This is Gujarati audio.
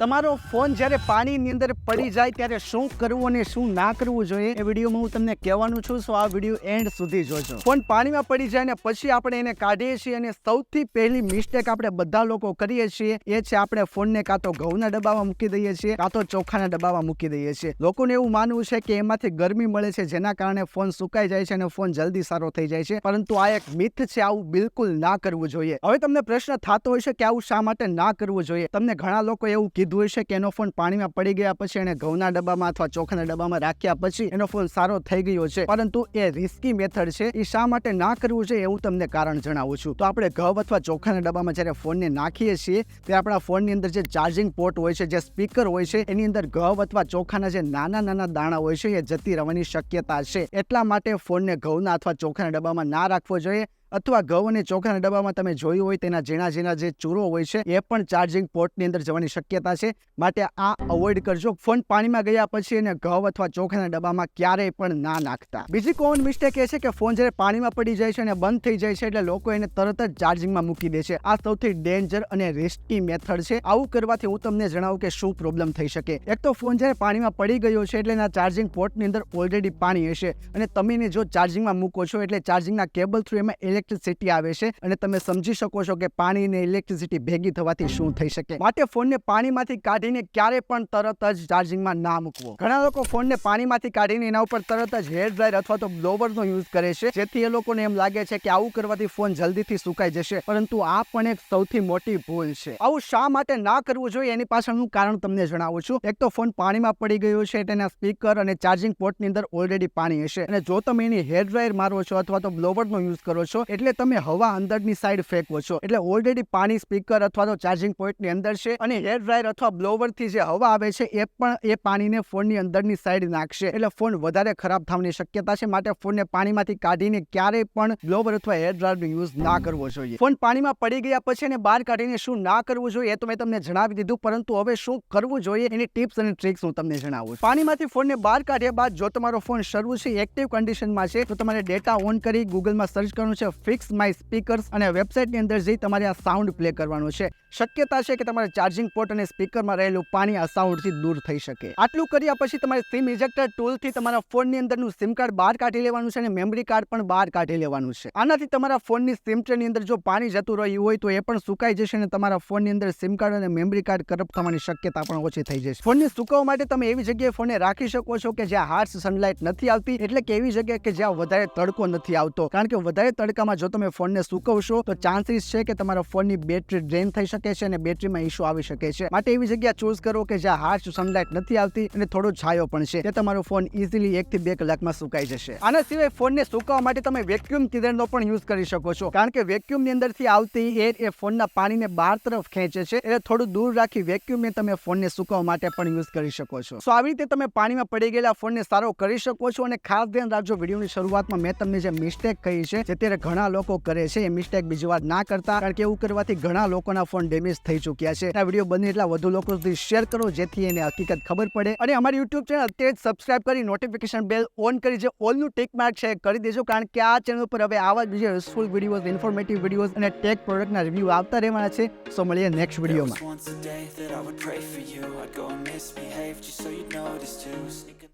તમારો ફોન જ્યારે પાણીની અંદર પડી જાય ત્યારે શું કરવું અને શું ના કરવું જોઈએ એ વિડીયોમાં હું તમને કહેવાનું છું. સો આ વીડિયો એન્ડ સુધી જોજો. ફોન પાણીમાં પડી જાય ને પછી આપણે એને કાઢીએ છીએ અને સૌથી પહેલી મિસ્ટેક આપણે બધા લોકો કરીએ છીએ એ છે આપણે ફોનને કાં તો ઘઉંના ડબ્બામાં મૂકી દઈએ છીએ, કાં તો ચોખાના ડબ્બામાં મૂકી દઈએ છીએ. લોકોને એવું માનવું છે કે એમાંથી ગરમી મળે છે જેના કારણે ફોન સુકાઈ જાય છે અને ફોન જલ્દી સારો થઈ જાય છે. પરંતુ આ એક મિથ છે, આવું બિલકુલ ના કરવું જોઈએ. હવે તમને પ્રશ્ન થતો હોય છે કે આવું શા માટે ના કરવું જોઈએ? તમને ઘણા લોકો એવું કીધું હોય હશે કે એનો ફોન પાણીમાં પડી ગયા પછી એને ઘઉંના ડબ્બામાં અથવા ચોખાના ડબ્બામાં રાખ્યા પછી એનો ફોન સારો થઈ ગયો છે. પરંતુ એ રિસ્કી મેથડ છે. એ શા માટે ના કરવું જોઈએ એવું તમને કારણ જણાવું છું. તો આપણે ઘઉં અથવા ચોખાના ડબ્બામાં જ્યારે ફોનને નાખીએ છીએ, ત્યારે આપણા ફોનની અંદર જે ચાર્જિંગ પોર્ટ હોય છે, જે સ્પીકર હોય છે, એની અંદર ઘઉં અથવા ચોખાના જે નાના નાના દાણા હોય છે, એ જતી રહેવાની શક્યતા છે. એટલા માટે ફોનને ઘઉંના અથવા ચોખાના ડબ્બામાં ના રાખવો જોઈએ. અથવા ઘઉં અને ચોખાના ડબ્બામાં તમે જોયું હોય તેના ઝીણા ઝીણા જે ચૂરો હોય છે, એ પણ ચાર્જિંગ પોર્ટની અંદર જવાની શક્યતા છે. માટે આ અવોઇડ કરજો. ફોન પાણીમાં ગયા પછી એને ઘઉં અથવા ચોખાના ડબ્બામાં ક્યારેય પણ ના નાખતા. બીજી કોમન મિસ્ટેક એ છે કે ફોન જ્યારે પાણીમાં પડી જાય છે અને બંધ થઈ જાય છે એટલે લોકો એને તરત જ ચાર્જિંગમાં મૂકી દે છે. આ સૌથી ડેન્જર અને રિસ્કી મેથડ છે. આવું કરવાથી હું તમને જણાવું કે શું પ્રોબ્લેમ થઈ શકે. એક તો ફોન જ્યારે પાણીમાં પડી ગયો છે એટલે એના ચાર્જિંગ પોર્ટની અંદર ઓલરેડી પાણી હશે અને તમે જો ચાર્જિંગમાં મૂકો છો એટલે ચાર્જિંગના કેબલ થ્રુ એમાં ઇલેક્ટ્રિસિટી આવે છે અને તમે સમજી શકો છો કે પાણી અને ઇલેક્ટ્રિસિટી ભેગી થવાથી શું થઈ શકે. માટે ફોનને પાણીમાંથી કાઢીને ક્યારે પણ તરત જ ચાર્જિંગમાં ના મૂકવો. ઘણા લોકો ફોનને પાણીમાંથી કાઢીને એના ઉપર તરત જ હેર ડ્રાયર અથવા તો બ્લોવરનો યુઝ કરે છે, જેથી એ લોકોને એમ લાગે છે કે આવું કરવાથી ફોન જલ્દીથી સુકાઈ જશે. પરંતુ આ પણ એક સૌથી મોટી ભૂલ છે. આવું શા માટે ના કરવું જોઈએ એની પાછળનું કારણ તમને જણાવું છું. એક તો ફોન પાણીમાં પડી ગયો છે તેના સ્પીકર અને ચાર્જિંગ પોર્ટની અંદર ઓલરેડી પાણી હશે. અને જો તમે એની હેર ડ્રાયર મારો છો અથવા તો બ્લોવરનો યુઝ કરો છો એટલે તમે હવા અંદરની સાઈડ ફેંકો છો. એટલે ઓલરેડી પાણી સ્પીકર અથવા તો ચાર્જિંગ પોઈન્ટની અંદર છે અને હેર ડ્રાયર અથવા બ્લોવરથી જે હવા આવે છે, એ પણ એ પાણીને ફોનની અંદરની સાઈડ નાખશે. એટલે ફોન વધારે ખરાબ થવાની શક્યતા છે, માટે ફોનને પાણીમાંથી કાઢીને ક્યારેય પણ બ્લોવર અથવા હેર ડ્રાયરનો યુઝ ના કરવો જોઈએ. ફોન પાણીમાં પડી ગયા પછી એને બહાર કાઢીને શું ના કરવું જોઈએ તો મેં તમને જણાવી દીધું, પરંતુ હવે શું કરવું જોઈએ, એની ટિપ્સ અને ટ્રિક્સ હું તમને જણાવું પાણીમાંથી ફોનને બહાર કાઢ્યા બાદ જો તમારો ફોન શરૂ છે એક્ટિવ કન્ડિશનમાં છે, તો તમારે ડેટા ઓન કરી ગૂગલમાં સર્ચ કરવાનું છે ફિક્સ માય સ્પીકર્સ અને વેબસાઇટની અંદર જઈ તમારે આ સાઉન્ડ પ્લે કરવાનું છે. શક્યતા છે કે તમારે ચાર્જિંગ પોર્ટ અને સ્પીકરમાં રહેલું પાણી આ સાઉન્ડથી દૂર થઈ શકે. આટલું કર્યા પછી તમારે સિમ ઇજેક્ટર ટૂલથી તમારા ફોનની અંદરનું સિમ કાર્ડ બહાર કાઢી લેવાનું છે અને મેમરી કાર્ડ પણ બહાર કાઢી લેવાનું છે. આનાથી તમારા ફોનની સિમ ટ્રેની અંદર જો પાણી જતું રહ્યું હોય તો એ પણ સુકાઈ જશે અને તમારા ફોનની અંદર સિમ કાર્ડ અને મેમરી કાર્ડ કરપ્ટ થવાની શક્યતા પણ ઓછી થઈ જશે. ફોનને સુકાવવા માટે તમે એવી જગ્યાએ ફોનને રાખી શકો છો કે જ્યાં હાર્શ સનલાઇટ નથી આવતી, એટલે કે એવી જગ્યાએ કે જ્યાં વધારે તડકો નથી આવતો. કારણ કે વધારે તડકામાં જો તમે ફોનને સુકવશો, તો ચાન્સીસ છે કે તમારા ફોનની બેટરી ડ્રેન થઈ શકે છે અને બેટરીમાં ઇશ્યુ આવી શકે છે. માટે એવી જગ્યા ચૂઝ કરો કે જ્યાં હાર્શ સનલાઇટ નથી આવતી અને થોડો છાયો પણ છે તે તમારો ફોન ઇઝીલી એક થી બે કલાકમાં સુકાઈ જશે. આના સિવાય ફોનને સુકાવવા માટે તમે વેક્યુમ ક્લીનરનો પણ યુઝ કરી શકો છો, કારણ કે વેક્યુમની અંદરથી આવતી એર એ ફોનના પાણીને બહાર તરફ ખેંચે છે, એટલે થોડું દૂર રાખી વેક્યુમને તમે ફોનને સુકાવવા માટે પણ યુઝ કરી શકો છો. સો આવી રીતે તમે પાણીમાં પડી ગયેલા ફોનને સારો કરી શકો છો અને ખાસ ધ્યાન રાખજો, વિડીયોની શરૂઆતમાં મેં તમને જે મિસ્ટેક કહી છે, જે અત્યારે ઘણા લોકો કરે છે. એ મિસ્ટેક બીજી વાર ના કરતા. કારણ કે એવું કરવાથી ઘણા લોકોના ફોન ડેમેજ થઈ ચૂક્યા છે. આ વીડિયો બને એટલા વધુ લોકો સુધી શેર કરો, જેથી એને હકીકત ખબર પડે. અને અમારી યુટ્યુબ ચેનલ અત્યારે જ કરી નોટિફિકેશન બેલ ઓન કરી, જે ઓલનું ટેક માર્ક છે કરી દેજો. કારણ કે આ ચેનલ ઉપર હવે આવા જ બીજા યુઝફુલ વિડીયોઝ ઇન્ફોર્મેટિવ વિડીયોઝ અને ટેક પ્રોડક્ટના રિવ્યૂ આવતા રહેવાના છે. સો મળીએ નેક્સ્ટ વિડીયોમાં